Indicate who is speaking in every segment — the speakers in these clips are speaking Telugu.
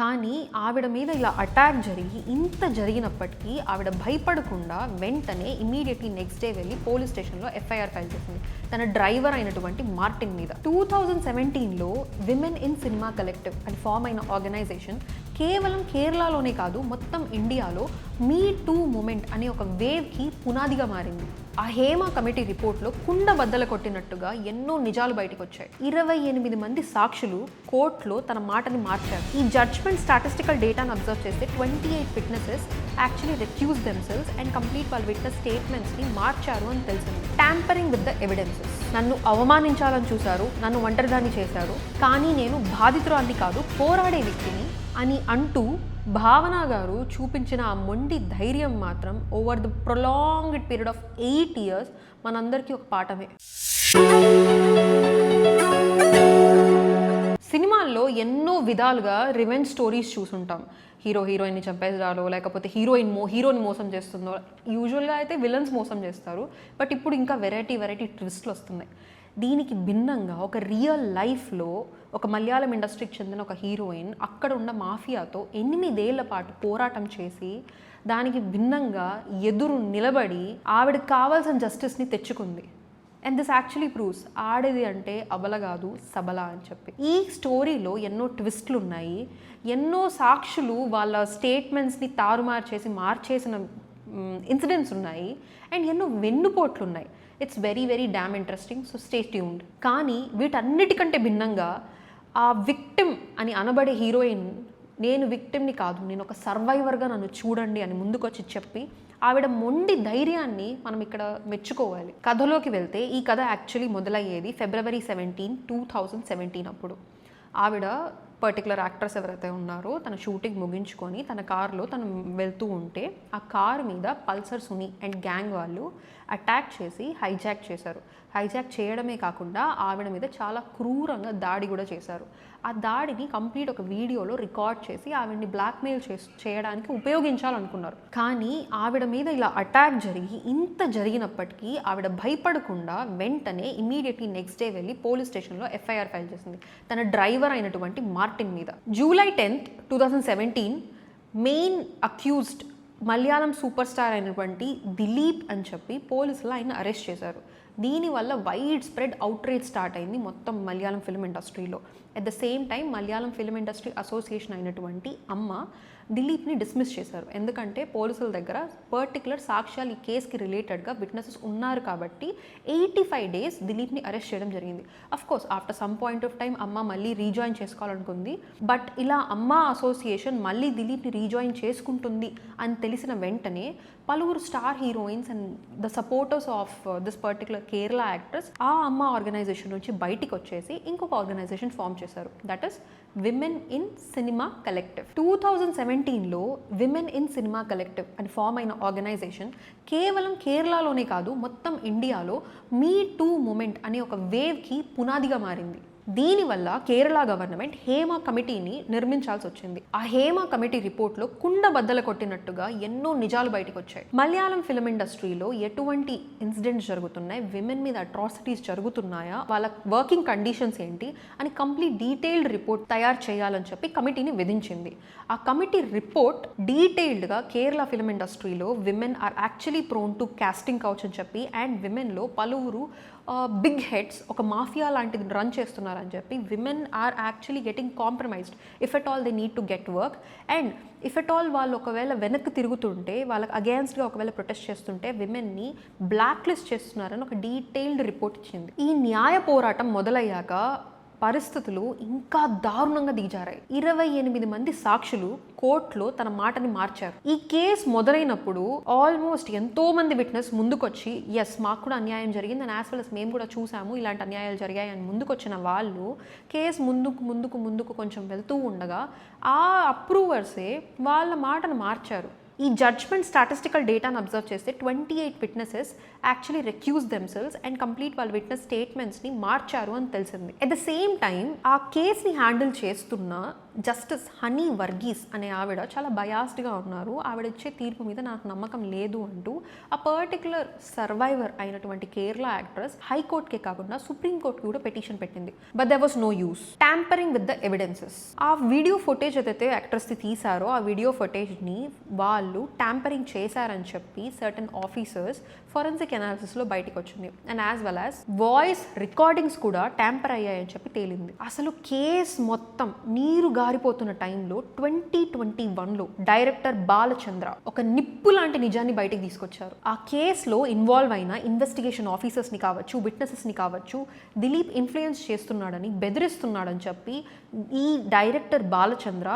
Speaker 1: కానీ ఆవిడ మీద ఇలా అటాక్ జరిగి ఇంత జరిగినప్పటికీ ఆవిడ భయపడకుండా వెంటనే ఇమీడియట్లీ నెక్స్ట్ డే వెళ్ళి పోలీస్ స్టేషన్లో ఎఫ్ఐఆర్ ఫైల్ చేసింది. తన డ్రైవర్ అయినటువంటి మార్టిన్ మీద. టూ థౌజండ్ సెవెంటీన్లో విమెన్ ఇన్ సినిమా కలెక్టివ్ అని ఫామ్ అయిన ఆర్గనైజేషన్ కేవలం కేరళలోనే కాదు మొత్తం ఇండియాలో మీ టూ మూమెంట్ అనే ఒక వేవ్కి పునాదిగా మారింది. ఆ హేమ కమిటీ రిపోర్ట్లో కుండ బద్దల కొట్టినట్టుగా ఎన్నో నిజాలు బయటకు వచ్చాయి ఇరవై ఎనిమిది మంది సాక్షులు కోర్టులో తన మాటని మార్చారు. ఈ జడ్జ్మెంట్ స్టాటిస్టికల్ డేటాను అబ్జర్వ్ చేస్తే twenty eight witnesses actually recuse themselves and complete వాళ్ళ విట్నెస్ స్టేట్మెంట్స్ని మార్చారు అని తెలిసింది. ట్యాంపరింగ్ విత్ ద ఎవిడెన్సెస్ నన్ను అవమానించాలని చూశారు నన్ను ఒంటరిదాన్ని చేశారు కానీ నేను బాధితురాల్ని కాదు పోరాడే వ్యక్తిని అని అంటూ భావన గారు చూపించిన ఆ మొండి ధైర్యం మాత్రం over the prolonged period of eight years మనందరికీ ఒక పాఠమే. సినిమాల్లో ఎన్నో విధాలుగా రివెంజ్ స్టోరీస్ చూసుంటాం. హీరో హీరోయిన్ని చంపేసారో లేకపోతే హీరోయిన్ మో హీరోని మోసం చేస్తుందో యూజువల్గా అయితే విలన్స్ మోసం చేస్తారు. బట్ ఇప్పుడు ఇంకా వెరైటీ వెరైటీ ట్విస్ట్లు వస్తున్నాయి. దీనికి భిన్నంగా ఒక రియల్ లైఫ్లో ఒక మలయాళం ఇండస్ట్రీకి చెందిన ఒక హీరోయిన్ అక్కడ ఉన్న మాఫియాతో ఎనిమిదేళ్ళ పాటు పోరాటం చేసి దానికి భిన్నంగా ఎదురు నిలబడి ఆవిడకి కావాల్సిన జస్టిస్ని తెచ్చుకుంది. అండ్ దిస్ యాక్చువల్లీ ప్రూవ్స్ ఆడేది అంటే అబల కాదు సబల అని చెప్పి. ఈ స్టోరీలో ఎన్నో ట్విస్ట్లు ఉన్నాయి. ఎన్నో సాక్షులు వాళ్ళ స్టేట్మెంట్స్ని తారుమారు చేసి మార్చేసిన ఇన్సిడెంట్స్ ఉన్నాయి. అండ్ ఎన్నో వెన్నుపోట్లు ఉన్నాయి it's very very damn interesting so stay tuned కానీ వీటన్నిటికంటే భిన్నంగా ఆ విక్టిమ్ అని అనబడే హీరోయిన్ నేను విక్టిమ్ని కాదు నేను ఒక సర్వైవర్గా నన్ను చూడండి అని ముందుకొచ్చి చెప్పి ఆవిడ మొండి ధైర్యాన్ని మనం ఇక్కడ మెచ్చుకోవాలి. కథలోకి వెళ్తే ఈ కథ actually మొదలయ్యేది February seventeen two thousand seventeen అప్పుడు. ఆవిడ పర్టికులర్ యాక్ట్రెస్ ఎవరైతే ఉన్నారో తన షూటింగ్ ముగించుకొని తన కారులో తను వెళ్తూ ఉంటే ఆ కార్ మీద పల్సర్ సుని అండ్ గ్యాంగ్ వాళ్ళు అటాక్ చేసి హైజాక్ చేశారు. హైజాక్ చేయడమే కాకుండా ఆవిడ మీద చాలా క్రూరంగా దాడి కూడా చేశారు. ఆ దాడిని కంప్లీట్ ఒక వీడియోలో రికార్డ్ చేసి ఆవిడని బ్లాక్మెయిల్ చేసి చేయడానికి ఉపయోగించాలనుకున్నారు. కానీ ఆవిడ మీద ఇలా అటాక్ జరిగి ఇంత జరిగినప్పటికీ ఆవిడ భయపడకుండా వెంటనే ఇమీడియట్లీ నెక్స్ట్ డే వెళ్ళి పోలీస్ స్టేషన్లో ఎఫ్ఐఆర్ ఫైల్ చేసింది. తన డ్రైవర్ అయినటువంటి మార్టిన్ మీద. July tenth two thousand seventeen main accused Malayalam super star అయినటువంటి దిలీప్ అని చెప్పి పోలీసులు ఆయన అరెస్ట్ చేశారు. దీనివల్ల వైడ్ స్ప్రెడ్ అవుట్రేజ్ స్టార్ట్ అయింది మొత్తం మలయాళం ఫిల్మ్ ఇండస్ట్రీలో at the same time Malayalam film industry association అయినటువంటి అమ్మ దిలీప్ని డిస్మిస్ చేశారు. ఎందుకంటే పోలీసుల దగ్గర పర్టికులర్ సాక్ష్యాలు ఈ కేసుకి రిలేటెడ్గా విట్నెసెస్ ఉన్నారు కాబట్టి ఎయిటీ ఫైవ్ డేస్ దిలీప్ని అరెస్ట్ చేయడం జరిగింది. Of course after some point of time AMMA మళ్ళీ రీజాయిన్ చేసుకోవాలనుకుంది. బట్ ఇలా అమ్మ అసోసియేషన్ మళ్ళీ దిలీప్ని రీజాయిన్ చేసుకుంటుంది అని తెలిసిన వెంటనే పలువురు star heroines and the supporters of this particular Kerala actress ఆ అమ్మ ఆర్గనైజేషన్ నుంచి బయటికి వచ్చేసి ఇంకొక ఆర్గనైజేషన్ ఫామ్ చేశారు. That is women in cinema collective two thousand సెవెంటీన్లో విమెన్ ఇన్ సినిమా కలెక్టివ్ అని ఫామ్ అయిన ఆర్గనైజేషన్ కేవలం కేరళలోనే కాదు మొత్తం ఇండియాలో మీ టూ మూమెంట్ అనే ఒక వేవ్కి పునాదిగా మారింది. దీనివల్ల కేరళ గవర్నమెంట్ హేమ కమిటీని నిర్మించాల్సి వచ్చింది. ఆ హేమ కమిటీ రిపోర్ట్లో కుండ బద్దలు కొట్టినట్టుగా ఎన్నో నిజాలు బయటకు వచ్చాయి. మలయాళం ఫిల్మ్ ఇండస్ట్రీలో ఎటువంటి ఇన్సిడెంట్స్ జరుగుతున్నాయి? విమెన్ మీద అట్రాసిటీస్ జరుగుతున్నాయా? వాళ్ళ వర్కింగ్ కండిషన్స్ ఏంటి? అని కంప్లీట్ డీటెయిల్డ్ రిపోర్ట్ తయారు చేయాలని చెప్పి కమిటీని విధించింది. ఆ కమిటీ రిపోర్ట్ డీటెయిల్డ్గా కేరళ ఫిల్మ్ ఇండస్ట్రీలో women are actually prone to casting couch అని చెప్పి అండ్ విమెన్లో పలువురు బిగ్ హెడ్స్ ఒక మాఫియా లాంటిది రన్ చేస్తున్నారని చెప్పి women are actually getting compromised if at all they need to get work and if at all వాళ్ళు ఒకవేళ వెనక్కి తిరుగుతుంటే వాళ్ళకి అగేన్స్ట్గా ఒకవేళ ప్రొటెస్ట్ చేస్తుంటే విమెన్ని బ్లాక్ లిస్ట్ చేస్తున్నారని ఒక డీటెయిల్డ్ రిపోర్ట్ ఇచ్చింది. ఈ న్యాయ పోరాటం మొదలయ్యాక పరిస్థితులు ఇంకా దారుణంగా దిగజారాయి. ఇరవై ఎనిమిది మంది సాక్షులు కోర్టులో తన మాటని మార్చారు. ఈ కేసు మొదలైనప్పుడు ఆల్మోస్ట్ ఎంతో మంది విట్నెస్ ముందుకొచ్చి ఎస్ మాకు కూడా అన్యాయం జరిగింది అండ్ యాజ్ వెల్ అస్ మేము కూడా చూసాము ఇలాంటి అన్యాయాలు జరిగాయి అని ముందుకొచ్చిన వాళ్ళు కేసు ముందుకు ముందుకు ముందుకు కొంచెం వెళ్తూ ఉండగా ఆ అప్రూవర్సే వాళ్ళ మాటను మార్చారు. ఈ జడ్జ్మెంట్ స్టాటిస్టికల్ డేటాను అబ్జర్వ్ చేస్తే twenty eight witnesses actually recuse themselves and complete వాళ్ళ విట్నెస్ స్టేట్మెంట్స్ని మార్చారు అని తెలిసింది. అట్ ద సేమ్ టైం ఆ కేస్ని హ్యాండిల్ చేస్తున్న జస్టిస్ హనీ వర్గీస్ అనే ఆవిడ చాలా బయాస్డ్గా ఉన్నారు. ఆవిడ ఇచ్చే తీర్పు మీద నాకు నమ్మకం లేదు అంటూ ఆ పర్టికులర్ సర్వైవర్ అయినటువంటి కేరళ యాక్ట్రెస్ హైకోర్టుకే కాకుండా సుప్రీంకోర్టుకి కూడా పిటిషన్ పెట్టింది. But there was no use tampering with the evidences ఆ వీడియో ఫుటేజ్ ఏదైతే యాక్ట్రెస్ది తీశారో ఆ వీడియో ఫుటేజ్ని వాళ్ళు ట్యాంపరింగ్ చేశారని చెప్పి సర్టన్ ఆఫీసర్స్ ఫొరెన్సిక్ అనాలిసిస్లో బయటకు వచ్చింది. And as well as voice recordings కూడా ట్యాంపర్ అయ్యాయని చెప్పి తేలింది. అసలు కేస్ మొత్తం నీరుగా గారిపోతున్న టైంలో ట్వంటీ ట్వంటీ వన్లో డైరెక్టర్ బాలచంద్ర ఒక నిప్పు లాంటి నిజాన్ని బయటికి తీసుకొచ్చారు. ఆ కేసులో ఇన్వాల్వ్ అయిన ఇన్వెస్టిగేషన్ ఆఫీసర్స్ని కావచ్చు విట్నెసెస్ని కావచ్చు దిలీప్ ఇన్ఫ్లుయెన్స్ చేస్తున్నాడని బెదిరిస్తున్నాడని చెప్పి ఈ డైరెక్టర్ బాలచంద్ర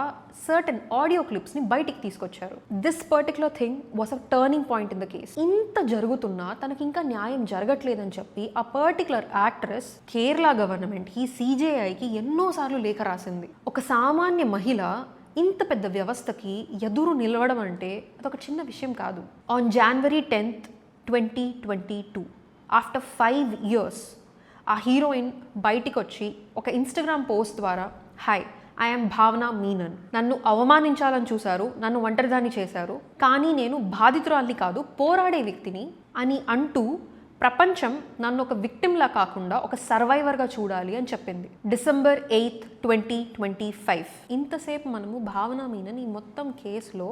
Speaker 1: సర్టన్ ఆడియో క్లిప్స్ని బయటికి తీసుకొచ్చారు. This particular thing was a turning point in the case ఇంత జరుగుతున్నా తనకి ఇంకా న్యాయం జరగట్లేదని చెప్పి ఆ పర్టికులర్ యాక్ట్రెస్ కేరళ గవర్నమెంట్కి సీజేఐకి ఎన్నోసార్లు లేఖ రాసింది. ఒక సామాన్య మహిళ ఇంత పెద్ద వ్యవస్థకి ఎదురు నిలవడం అంటే అదొక చిన్న విషయం కాదు. On January tenth twenty twenty two after five years ఆ హీరోయిన్ బయటికి వచ్చి ఒక ఇన్స్టాగ్రామ్ పోస్ట్ ద్వారా హాయ్ ఐఎమ్ భావన మీనన్ నన్ను అవమానించాలని చూశారు నన్ను ఒంటరిదాన్ని చేశారు కానీ నేను బాధితురాల్ని కాదు పోరాడే వ్యక్తిని అని అంటూ ప్రపంచం నన్ను ఒక విక్టిమ్లా కాకుండా ఒక సర్వైవర్గా చూడాలి అని చెప్పింది. December eighth twenty twenty five. ఇంతసేపు మనము భావన మీనన్ ఈ మొత్తం కేసులో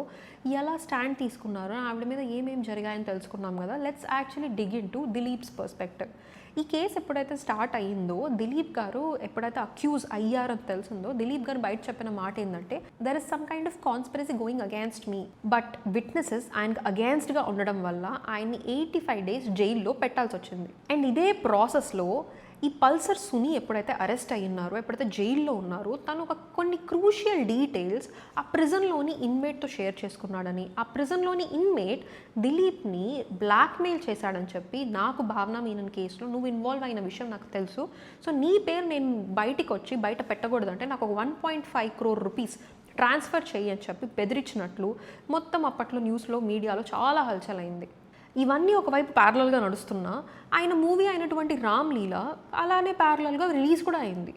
Speaker 1: ఎలా స్టాండ్ తీసుకున్నారో ఆవిడ మీద ఏమేమి జరిగాయని తెలుసుకున్నాం కదా. Let's actually dig in to Dileep's perspective ఈ కేసు ఎప్పుడైతే స్టార్ట్ అయ్యిందో దిలీప్ గారు ఎప్పుడైతే అక్యూజ్ అయ్యారని తెలిసిందో దిలీప్ గారు బయట చెప్పిన మాట ఏంటంటే there is some kind of conspiracy going against me but witnesses ఆయనకు అగేన్స్ట్గా ఉండడం వల్ల ఆయన్ని ఎయిటీ ఫైవ్ డేస్ జైల్లో పెట్టాల్సి వచ్చింది. అండ్ ఇదే ప్రాసెస్లో ఈ పల్సర్ సుని ఎప్పుడైతే అరెస్ట్ అయ్యున్నారో ఎప్పుడైతే జైల్లో ఉన్నారో తను ఒక కొన్ని క్రూషియల్ డీటెయిల్స్ ఆ ప్రిజన్లోని ఇన్మేట్తో షేర్ చేసుకున్నాడని. ఆ ప్రిజన్లోని ఇన్మేట్ దిలీప్ని బ్లాక్మెయిల్ చేశాడని చెప్పి నాకు భావన మీనన్ కేసులో నువ్వు ఇన్వాల్వ్ అయిన విషయం నాకు తెలుసు. సో నీ పేరు నేను బయటికి వచ్చి బయట పెట్టకూడదంటే నాకు ఒక one point five crore rupees transfer చేయి అని చెప్పి బెదిరించినట్లు మొత్తం అప్పట్లో న్యూస్లో మీడియాలో చాలా హల్చల్ అయింది. ఇవన్నీ ఒకవైపు ప్యారలల్గా నడుస్తున్నా ఆయన మూవీ అయినటువంటి రామ్ లీల అలానే ప్యారలల్గా రిలీజ్ కూడా అయింది.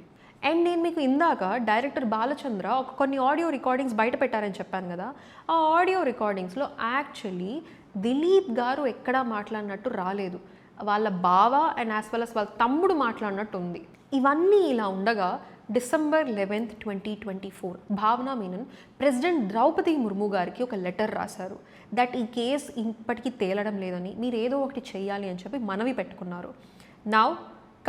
Speaker 1: అండ్ నేను మీకు ఇందాక డైరెక్టర్ బాలచంద్ర ఒక కొన్ని ఆడియో రికార్డింగ్స్ బయట పెట్టారని చెప్పాను కదా ఆ ఆడియో రికార్డింగ్స్లో యాక్చువల్లీ దిలీప్ గారు ఎక్కడా మాట్లాడినట్టు రాలేదు. వాళ్ళ బావ అండ్ యాజ్ వెల్ అస్ వాళ్ళ తమ్ముడు మాట్లాడినట్టు ఉంది. ఇవన్నీ ఇలా ఉండగా December eleventh twenty twenty four. Bhavana Menon president Draupadi Murmu గారికి ఒక లెటర్ రాశారు. దట్ ఈ కేస్ ఇప్పటికీ తేలడం లేదని మీరు ఏదో ఒకటి చేయాలి అని చెప్పి మనవి పెట్టుకున్నారు. Now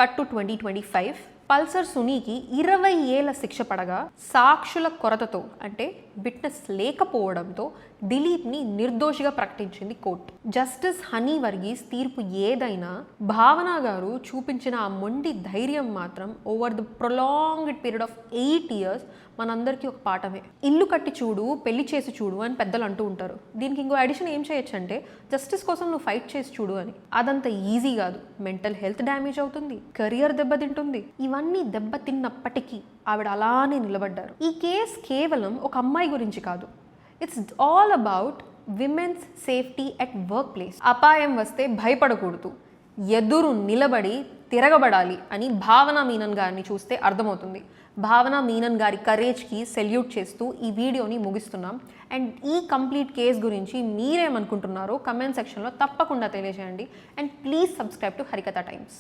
Speaker 1: cut to twenty twenty five Pulsar సునీకి ఇరవై ఏళ్ళ శిక్ష పడగా సాక్షుల కొరతతో అంటే విట్నెస్ లేకపోవడంతో దిలీప్ని నిర్దోషిగా ప్రకటించింది కోర్టు. జస్టిస్ హనీ వర్గీస్ తీర్పు ఏదైనా భావన గారు చూపించిన ఆ మొండి ధైర్యం మాత్రం over the prolonged period of eight years మనందరికీ ఒక పాఠమే. ఇల్లు కట్టి చూడు పెళ్ళి చేసి చూడు అని పెద్దలు అంటూ ఉంటారు. దీనికి ఇంకో అడిషన్ ఏం చేయొచ్చు అంటే జస్టిస్ కోసం నువ్వు ఫైట్ చేసి చూడు అని. అదంత ఈజీ కాదు. మెంటల్ హెల్త్ డ్యామేజ్ అవుతుంది. కెరియర్ దెబ్బతింటుంది. ఇవన్నీ దెబ్బతిన్నప్పటికీ ఆవిడ అలానే నిలబడ్డారు. ఈ కేస్ కేవలం ఒక అమ్మాయి గురించి కాదు. It's all about women's safety at work place అపాయం వస్తే భయపడకూడదు. ఎదురు నిలబడి తిరగబడాలి అని భావన మీనన్ గారిని చూస్తే అర్థమవుతుంది. భావన మీనన్ గారి కరేజ్కి సెల్యూట్ చేస్తూ ఈ వీడియోని ముగిస్తున్నాం. అండ్ ఈ కంప్లీట్ కేస్ గురించి మీరేమనుకుంటున్నారో కమెంట్ సెక్షన్లో తప్పకుండా తెలియజేయండి. And please subscribe to Harikatha Times